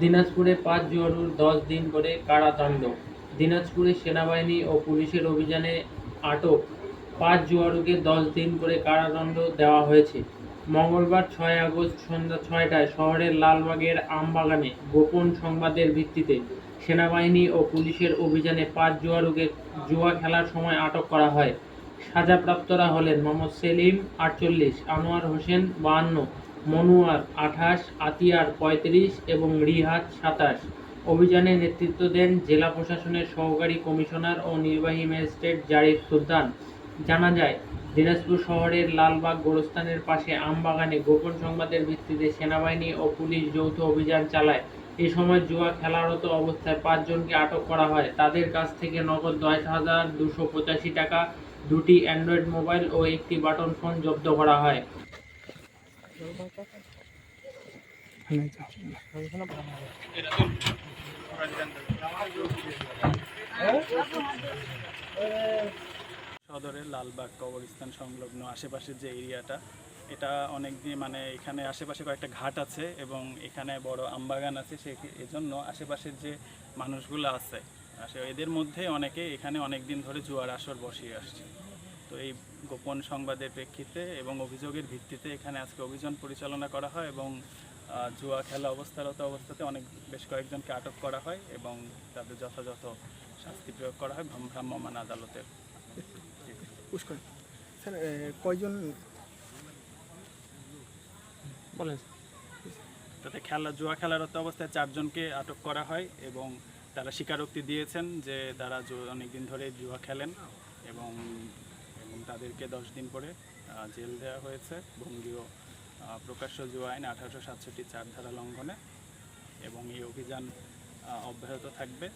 দিনাজপুরে পাঁচ জুয়ারুর দশ দিন করে কারাদণ্ড দিনাজপুরে সেনাবাহিনী ও পুলিশের অভিযানে আটক। পাঁচ জুয়ারুকে দশ দিন করে কারাদণ্ড দেওয়া হয়েছে? মঙ্গলবার ছয় আগস্ট সন্ধ্যা ছয়টায় শহরের লালবাগের আমবাগানে গোপন সংবাদের ভিত্তিতে সেনাবাহিনী ও পুলিশের অভিযানে পাঁচ জুয়ারুকে জুয়া খেলার সময় আটক করা হয়। সাজাপ্রাপ্তরা হলেন মোহাম্মদ সেলিম আটচল্লিশ, আনোয়ার হোসেন বাহান্ন মনুয়ার আঠাশ, আতিয়ার পঁয়ত্রিশ এবং রিহাত সাতাশ। অভিযানে নেতৃত্ব দেন জেলা প্রশাসনের সহকারী কমিশনার ও নির্বাহী ম্যাজিস্ট্রেট জারিফ সুলতান। জানা যায়, দিনাজপুর শহরের লালবাগ গোরস্থানের পাশে আমবাগানে গোপন সংবাদের ভিত্তিতে সেনাবাহিনী ও পুলিশ যৌথ অভিযান চালায়। এ সময় জুয়া খেলারত অবস্থায় পাঁচজনকে আটক করা হয়। তাদের কাছ থেকে নগদ দশ হাজার দুশো পঁচাশি টাকা, দুটি অ্যান্ড্রয়েড মোবাইল ও একটি বাটন ফোন জব্দ করা হয়। সদরের লালবাগ কবরস্থান সংলগ্ন আশেপাশের যে এরিয়াটা, এটা অনেক দিন মানে এখানে আশেপাশে কয়েকটা ঘাট আছে এবং এখানে বড় আমবাগান আছে, সে এজন্য আশেপাশের যে মানুষগুলো আছে এদের মধ্যে অনেকে এখানে অনেক দিন ধরে জুয়ার আসর বসিয়ে আসছে। তো এই গোপন সংবাদের প্রেক্ষিতে এবং অভিযোগের ভিত্তিতে এখানে আজকে অভিযান পরিচালনা করা হয় এবং জুয়া খেলা অবস্থারত অবস্থাতে অনেক বেশ কয়েকজনকে আটক করা হয় এবং তাদের যথাযথ শাস্তি প্রয়োগ করা হয় ভ্রাম্যমান আদালতের। স্যার কয়জন? বলেন। তাতে খেলা জুয়া খেলারত অবস্থায় চারজনকে আটক করা হয় এবং তারা স্বীকারোক্তি দিয়েছেন যে তারা অনেকদিন ধরে জুয়া খেলেন এবং এবং তাদেরকে দশ দিন পরে জেল দেওয়া হয়েছে। বঙ্গীয় প্রকাশ্য জুয়া আইন, আঠারোশো সাতষট্টি চার ধারা লঙ্ঘনে এবং এই অভিযান অব্যাহত থাকবে।